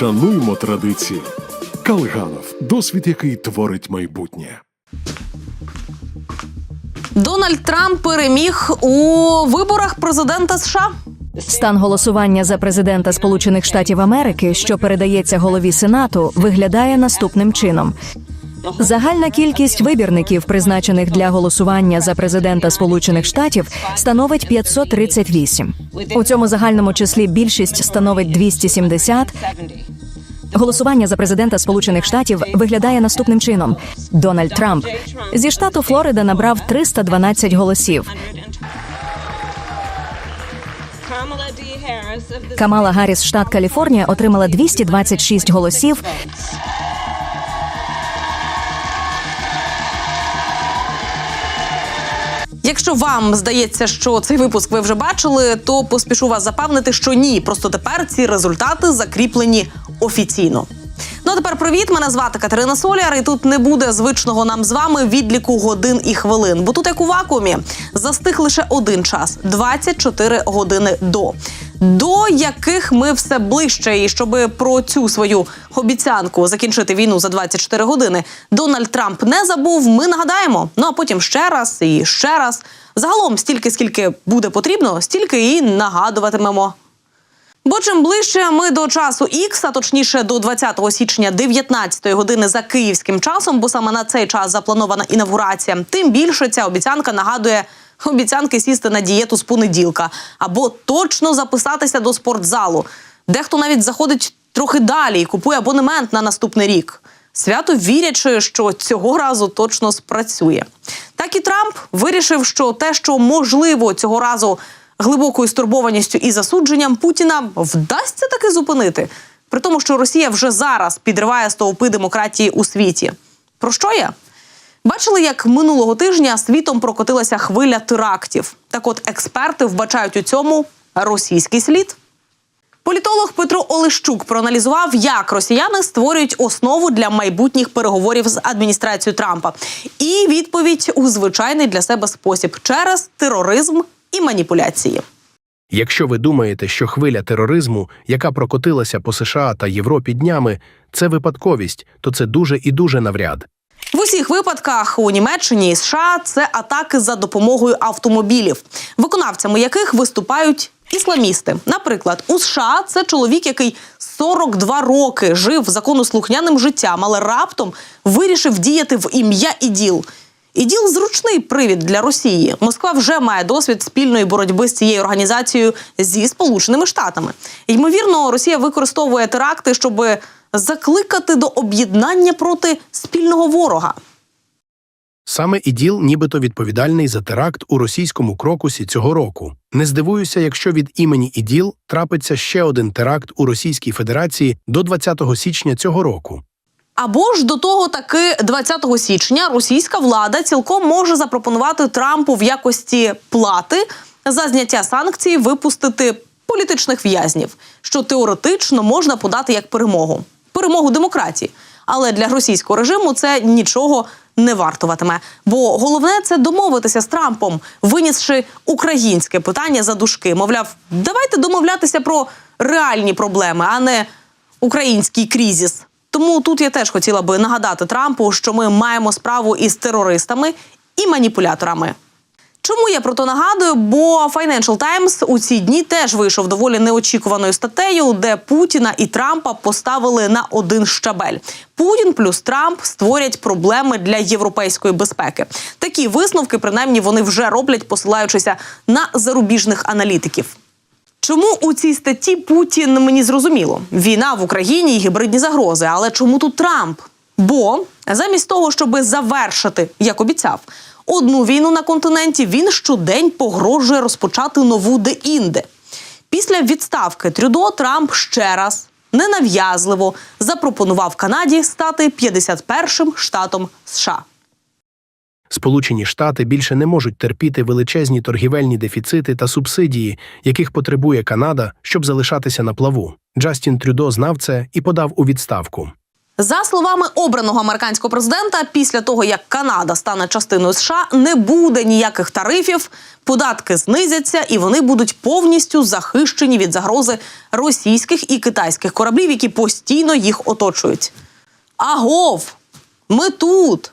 Шануймо традиції. Калганов досвід, який творить майбутнє. Дональд Трамп переміг у виборах президента США. Стан голосування за президента Сполучених Штатів Америки, що передається голові Сенату, виглядає наступним чином. Загальна кількість вибірників, призначених для голосування за президента Сполучених Штатів, становить 538. У цьому загальному числі більшість становить 270. Голосування за президента Сполучених Штатів виглядає наступним чином: Дональд Трамп зі штату Флорида набрав 312 голосів. Камала Гарріс, штат Каліфорнія, отримала 226 голосів. Якщо вам здається, що цей випуск ви вже бачили, то поспішу вас запевнити, що ні. Просто тепер ці результати закріплені офіційно. Ну а тепер привіт. Мене звати Катерина Соляр, і тут не буде звичного нам з вами відліку годин і хвилин. Бо тут, як у вакуумі, застиг лише один час 24 години до. До яких ми все ближче, і щоб про цю свою обіцянку закінчити війну за 24 години, Дональд Трамп не забув. Ми нагадаємо. Ну а потім ще раз і ще раз. Загалом, стільки скільки буде потрібно, стільки і нагадуватимемо. Бо чим ближче ми до часу Х, а точніше до 20 січня 19 години за київським часом, бо саме на цей час запланована інавгурація, тим більше ця обіцянка нагадує обіцянки сісти на дієту з понеділка або точно записатися до спортзалу. Дехто навіть заходить трохи далі і купує абонемент на наступний рік. Свято вірячи, що цього разу точно спрацює. Так і Трамп вирішив, що те, що можливо цього разу глибокою стурбованістю і засудженням Путіна вдасться таки зупинити, при тому, що Росія вже зараз підриває стовпи демократії у світі. Про що я? Бачили, як минулого тижня світом прокотилася хвиля терактів. Так, от експерти вбачають у цьому російський слід. Політолог Петро Олещук проаналізував, як росіяни створюють основу для майбутніх переговорів з адміністрацією Трампа, і відповідь у звичайний для себе спосіб через тероризм і маніпуляції. Якщо ви думаєте, що хвиля тероризму, яка прокотилася по США та Європі днями, це випадковість, то це дуже і дуже навряд. В усіх випадках у Німеччині і США це атаки за допомогою автомобілів, виконавцями яких виступають ісламісти. Наприклад, у США це чоловік, який 42 роки жив законослухняним життям, але раптом вирішив діяти в ім'я іділ. ІДІЛ – зручний привід для Росії. Москва вже має досвід спільної боротьби з цією організацією зі Сполученими Штатами. Ймовірно, Росія використовує теракти, щоб закликати до об'єднання проти спільного ворога. Саме іділ нібито відповідальний за теракт у російському крокусі цього року. Не здивуюся, якщо від імені іділ трапиться ще один теракт у Російській Федерації до 20 січня цього року. Або ж до того таки 20 січня російська влада цілком може запропонувати Трампу в якості плати за зняття санкцій випустити політичних в'язнів, що теоретично можна подати як перемогу перемогу демократії. Але для російського режиму це нічого не вартуватиме. Бо головне це домовитися з Трампом, винісши українське питання за дужки. Мовляв, давайте домовлятися про реальні проблеми, а не український кризис. Тому тут я теж хотіла би нагадати Трампу, що ми маємо справу із терористами і маніпуляторами. Чому я про то нагадую? Бо Financial Times у ці дні теж вийшов доволі неочікуваною статтею, де Путіна і Трампа поставили на один щабель. Путін плюс Трамп створять проблеми для європейської безпеки. Такі висновки, принаймні, вони вже роблять, посилаючися на зарубіжних аналітиків. Чому у цій статті Путін мені зрозуміло? Війна в Україні і гібридні загрози. Але чому тут Трамп? Бо замість того, щоб завершити, як обіцяв, одну війну на континенті, він щодень погрожує розпочати нову де-інде. Після відставки Трюдо Трамп ще раз ненав'язливо запропонував Канаді стати 51-м штатом США. Сполучені Штати більше не можуть терпіти величезні торгівельні дефіцити та субсидії, яких потребує Канада, щоб залишатися на плаву. Джастін Трюдо знав це і подав у відставку. За словами обраного американського президента, після того як Канада стане частиною США, не буде ніяких тарифів, податки знизяться і вони будуть повністю захищені від загрози російських і китайських кораблів, які постійно їх оточують. Агов! Ми тут!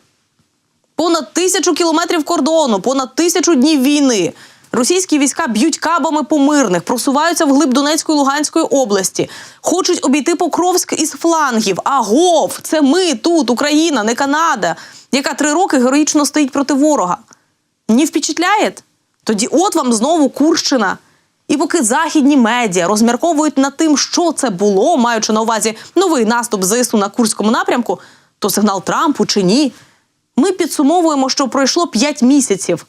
Понад тисячу кілометрів кордону, понад тисячу днів війни. Російські війська б'ють кабами по мирних, просуваються вглиб Донецької Луганської області, хочуть обійти Покровськ із флангів. Агов, це ми тут, Україна, не Канада, яка три роки героїчно стоїть проти ворога. Не впечатляє? Тоді от вам знову Курщина. І поки західні медіа розмірковують над тим, що це було, маючи на увазі новий наступ ЗСУ на Курському напрямку, то сигнал Трампу чи ні. Ми підсумовуємо, що пройшло 5 місяців.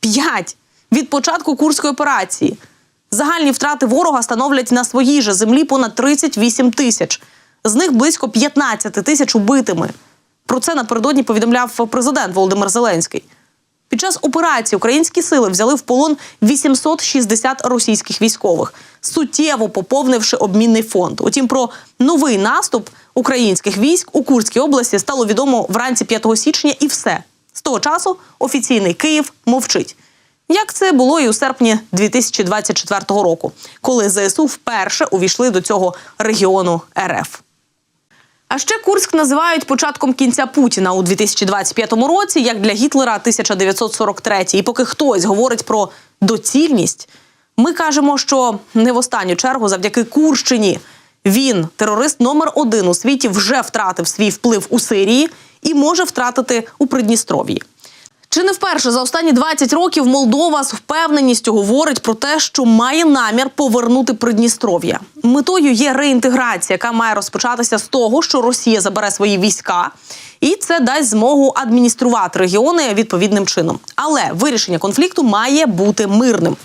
5! Від початку курської операції. Загальні втрати ворога становлять на своїй же землі понад 38 тисяч. З них близько 15 тисяч убитими. Про це напередодні повідомляв президент Володимир Зеленський. Під час операції українські сили взяли в полон 860 російських військових, суттєво поповнивши обмінний фонд. Утім, про новий наступ українських військ у Курській області стало відомо вранці 5 січня, і все з того часу офіційний Київ мовчить. Як це було і у серпні 2024 року, коли ЗСУ вперше увійшли до цього регіону РФ. А ще Курськ називають початком кінця Путіна у 2025 році, як для Гітлера 1943. І поки хтось говорить про доцільність, ми кажемо, що не в останню чергу завдяки Курщині він, терорист номер один у світі, вже втратив свій вплив у Сирії і може втратити у Придністров'ї. Чи не вперше за останні 20 років Молдова з впевненістю говорить про те, що має намір повернути Придністров'я? Метою є реінтеграція, яка має розпочатися з того, що Росія забере свої війська, і це дасть змогу адмініструвати регіони відповідним чином. Але вирішення конфлікту має бути мирним.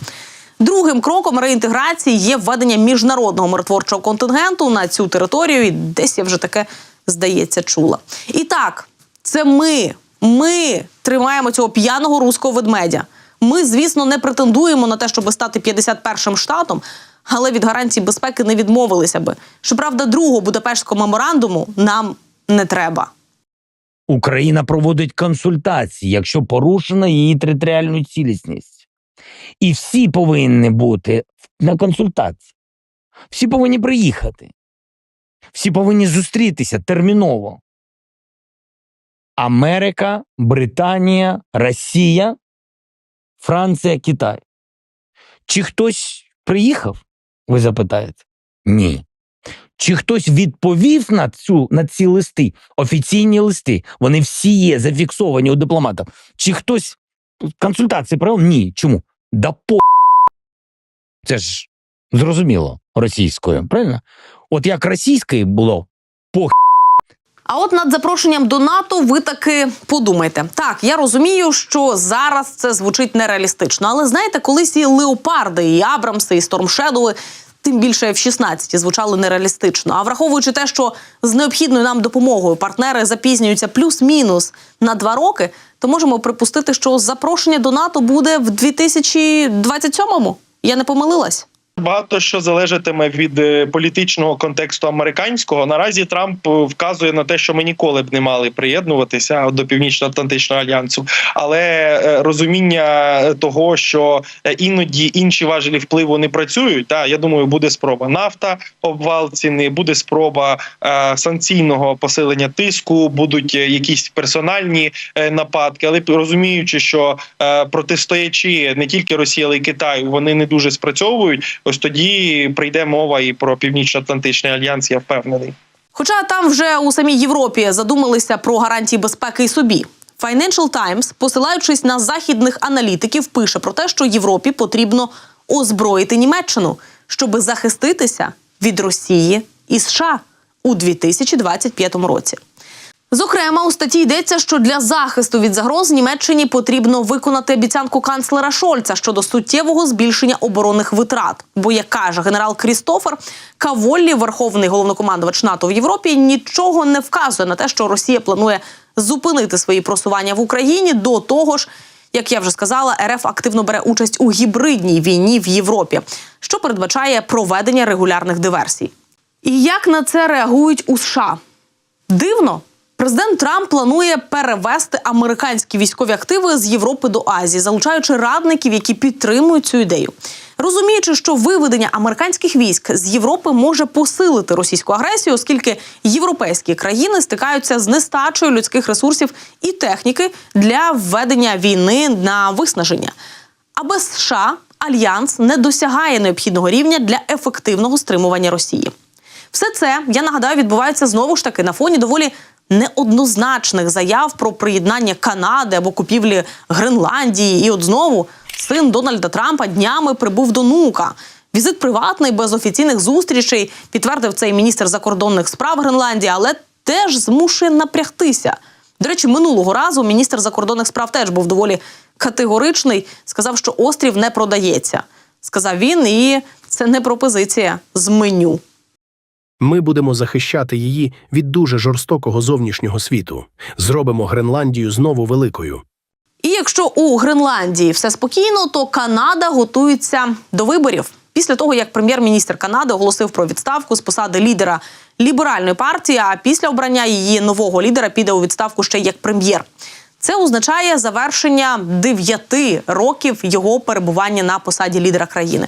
Другим кроком реінтеграції є введення міжнародного миротворчого контингенту на цю територію. І десь я вже таке здається чула. І так, це ми. Ми тримаємо цього п'яного руського ведмедя. Ми, звісно, не претендуємо на те, щоб стати 51-м штатом, але від гарантій безпеки не відмовилися би. Щоправда, другого Будапештського меморандуму нам не треба. Україна проводить консультації, якщо порушена її територіальну цілісність. І всі повинні бути на консультації. Всі повинні приїхати. Всі повинні зустрітися терміново. Америка, Британія, Росія, Франція, Китай. Чи хтось приїхав? Ви запитаєте? Ні. Чи хтось відповів на цю на ці листи, офіційні листи? Вони всі є зафіксовані у дипломатів. Чи хтось консультації провів? Ні. Чому? Да по це ж зрозуміло російською, правильно? От як російською було А от над запрошенням до НАТО ви таки подумайте. Так, я розумію, що зараз це звучить нереалістично, але знаєте, колись і леопарди, і Абрамси, і Стормшедови, тим більше в 16 звучали нереалістично. А враховуючи те, що з необхідною нам допомогою партнери запізнюються плюс-мінус на два роки, то можемо припустити, що запрошення до НАТО буде в 2027-му. Я не помилилась. Багато що залежатиме від е, політичного контексту американського. Наразі Трамп е, вказує на те, що ми ніколи б не мали приєднуватися до північно-атлантичного альянсу, але е, розуміння того, що іноді інші важелі впливу не працюють. Та я думаю, буде спроба нафта, обвал ціни, буде спроба санкційного посилення тиску, будуть якісь персональні нападки, але розуміючи, що протистоячи не тільки Росії, але й Китаю, вони не дуже спрацьовують. Ось тоді прийде мова і про північно-атлантичний альянс. Я впевнений. Хоча там вже у самій Європі задумалися про гарантії безпеки і собі. Financial Times, посилаючись на західних аналітиків, пише про те, що Європі потрібно озброїти Німеччину, щоби захиститися від Росії і США у 2025 році. Зокрема, у статті йдеться, що для захисту від загроз Німеччині потрібно виконати обіцянку канцлера Шольца щодо суттєвого збільшення оборонних витрат. Бо, як каже генерал Крістофер, Каволлі, верховний головнокомандувач НАТО в Європі, нічого не вказує на те, що Росія планує зупинити свої просування в Україні до того ж. Як я вже сказала, РФ активно бере участь у гібридній війні в Європі, що передбачає проведення регулярних диверсій. І як на це реагують у США? Дивно. Президент Трамп планує перевести американські військові активи з Європи до Азії, залучаючи радників, які підтримують цю ідею. Розуміючи, що виведення американських військ з Європи може посилити російську агресію, оскільки європейські країни стикаються з нестачею людських ресурсів і техніки для введення війни на виснаження. А без США альянс не досягає необхідного рівня для ефективного стримування Росії. Все це я нагадаю відбувається знову ж таки на фоні доволі неоднозначних заяв про приєднання Канади або купівлі Гренландії. І от знову син Дональда Трампа днями прибув до Нука. Візит приватний без офіційних зустрічей підтвердив цей міністр закордонних справ Гренландії, але теж змушує напрягтися. До речі, минулого разу міністр закордонних справ теж був доволі категоричний. Сказав, що острів не продається. Сказав він, і це не пропозиція з меню. Ми будемо захищати її від дуже жорстокого зовнішнього світу. Зробимо Гренландію знову великою. І якщо у Гренландії все спокійно, то Канада готується до виборів. Після того, як прем'єр-міністр Канади оголосив про відставку з посади лідера ліберальної партії, а після обрання її нового лідера піде у відставку ще як прем'єр. Це означає завершення дев'яти років його перебування на посаді лідера країни.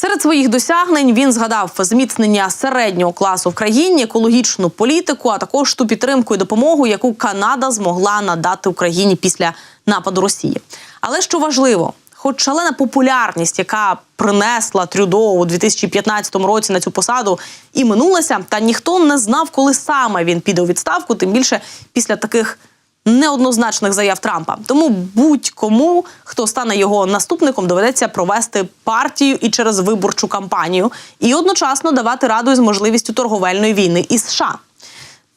Серед своїх досягнень він згадав зміцнення середнього класу в країні, екологічну політику, а також ту підтримку і допомогу, яку Канада змогла надати Україні після нападу Росії. Але що важливо, хоч шалена популярність, яка принесла Трюдо у 2015 році на цю посаду, і минулася, та ніхто не знав, коли саме він піде у відставку, тим більше після таких неоднозначних заяв Трампа. Тому будь-кому, хто стане його наступником, доведеться провести партію і через виборчу кампанію, і одночасно давати раду із можливістю торговельної війни із США.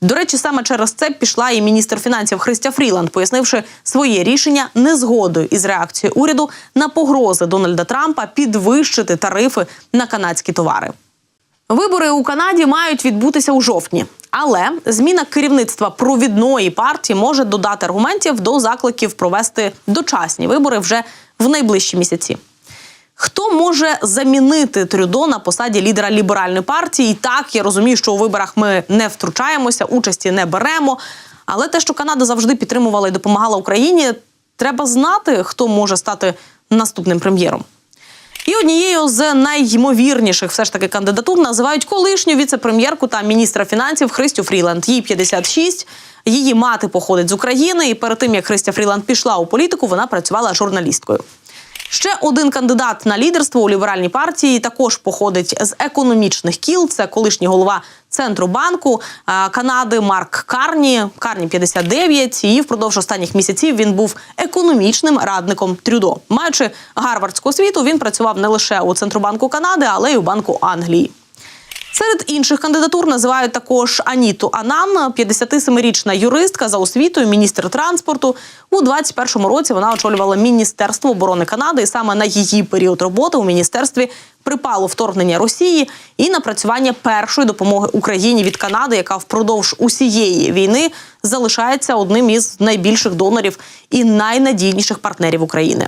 До речі, саме через це пішла і міністр фінансів Христя Фріланд, пояснивши своє рішення незгодою із реакцією уряду на погрози Дональда Трампа підвищити тарифи на канадські товари. Вибори у Канаді мають відбутися у жовтні, але зміна керівництва провідної партії може додати аргументів до закликів провести дочасні вибори вже в найближчі місяці. Хто може замінити Трюдо на посаді лідера ліберальної партії? І так я розумію, що у виборах ми не втручаємося, участі не беремо. Але те, що Канада завжди підтримувала і допомагала Україні, треба знати, хто може стати наступним прем'єром. І однією з найймовірніших все ж таки кандидатур називають колишню віце-прем'єрку та міністра фінансів Христю Фріланд. Їй 56, Її мати походить з України, і перед тим як Христя Фріланд пішла у політику, вона працювала журналісткою. Ще один кандидат на лідерство у ліберальній партії також походить з економічних кіл. Це колишній голова центробанку е, Канади Марк Карні. Карні 59, І впродовж останніх місяців він був економічним радником Трюдо. Маючи гарвардську освіту, він працював не лише у центробанку Канади, але й у банку Англії. Серед інших кандидатур називають також Аніту Анан, 57-річна юристка за освітою, міністр транспорту. У 21-му році вона очолювала Міністерство оборони Канади, і саме на її період роботи у міністерстві припало вторгнення Росії і напрацювання першої допомоги Україні від Канади, яка впродовж усієї війни залишається одним із найбільших донорів і найнадійніших партнерів України.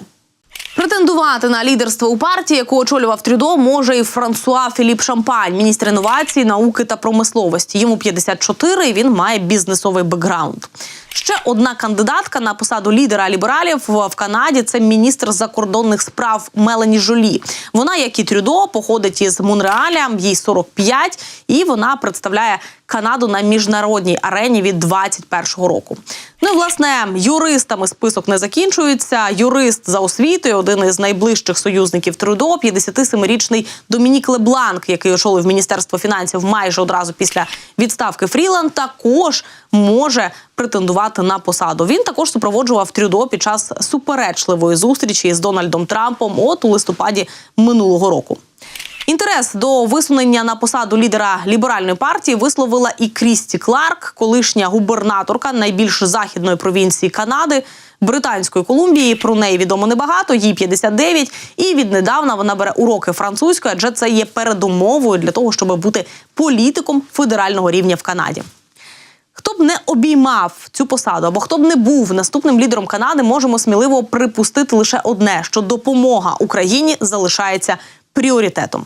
Претендувати на лідерство у партії, яку очолював Трюдо, може і Франсуа Філіп Шампань, міністр інновацій, науки та промисловості. Йому 54, і він має бізнесовий бекграунд. Ще одна кандидатка на посаду лідера лібералів в Канаді це міністр закордонних справ Мелані Жолі. Вона, як і Трюдо, походить із Монреаля, їй 45, і вона представляє Канаду на міжнародній арені від 21-го року. Ну власне юристами список не закінчується. Юрист за освітою, один із найближчих союзників Трюдо, 57-річний Домінік Лебланк, який очолив міністерство фінансів майже одразу після відставки Фріланд, також може претендувати на посаду. Він також супроводжував Трюдо під час суперечливої зустрічі з Дональдом Трампом от у листопаді минулого року. Інтерес до висунення на посаду лідера ліберальної партії висловила і Крісті Кларк, колишня губернаторка найбільш західної провінції Канади. Британської Колумбії про неї відомо небагато, їй 59, і віднедавна вона бере уроки французької, адже це є передумовою для того, щоб бути політиком федерального рівня в Канаді. Хто б не обіймав цю посаду, або хто б не був наступним лідером Канади, можемо сміливо припустити лише одне: що допомога Україні залишається пріоритетом.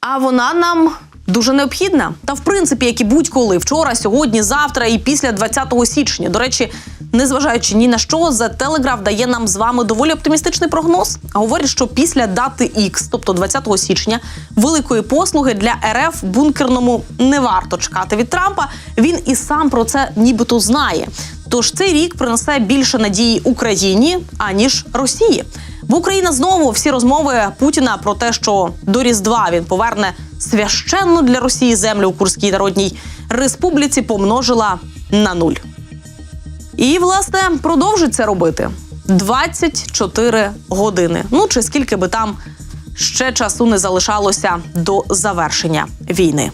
А вона нам Дуже необхідна. Та в принципі, як і будь-коли, вчора, сьогодні, завтра і після 20 січня. До речі, незважаючи ні на що, The Telegraph дає нам з вами доволі оптимістичний прогноз. Говорить, що після дати X, тобто 20 січня, великої послуги для РФ бункерному не варто чекати від Трампа. Він і сам про це нібито знає. Тож цей рік принесе більше надії Україні аніж Росії. В Україна знову всі розмови Путіна про те, що до Різдва він поверне священну для Росії землю у Курській народній республіці, помножила на нуль. І, власне, продовжить це робити 24 години. Ну чи скільки би там ще часу не залишалося до завершення війни.